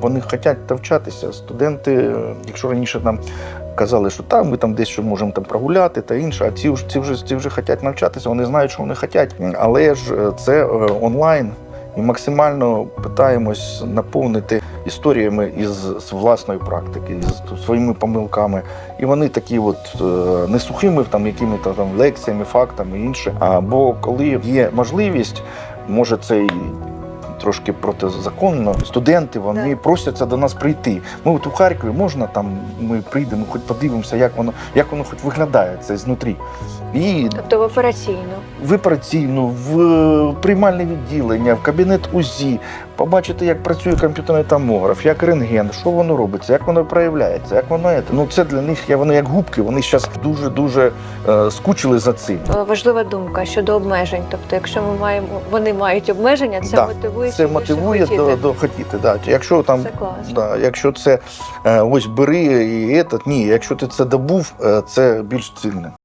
вони хочуть навчатися. Студенти, е, якщо раніше нам казали, що там ми там дещо можемо там прогуляти та інше, а ці ці вже ці вже хочуть навчатися, вони знають, що вони хочуть. Але ж е, це е, онлайн. І максимально питаємось наповнити історіями із власної практики, з своїми помилками. І вони такі, от не сухими там якими-то там лекціями, фактами інше. А бо коли є можливість, може це і. Трошки протизаконно. Студенти вони так. просяться до нас прийти. Ми от у Харкові можна там ми прийдемо, хоч подивимося, як воно як воно хоч виглядає це знутрі. І Тобто в операційну. В операційну, в е, приймальне відділення, в кабінет УЗІ, побачити, як працює комп'ютерний томограф, як рентген, що воно робиться, як воно проявляється, як воно є. Ну це для них я вони як губки. Вони зараз дуже дуже е, скучили за цим. Е, Важлива думка щодо обмежень. Тобто, якщо ми маємо, вони мають обмеження, це Да, мотивує Це мотивує хотіти. до, до хотіти. Да. Якщо там Це класно. Да, якщо це е, ось бери і етат, ні, якщо ти це добув, е, це більш цільне.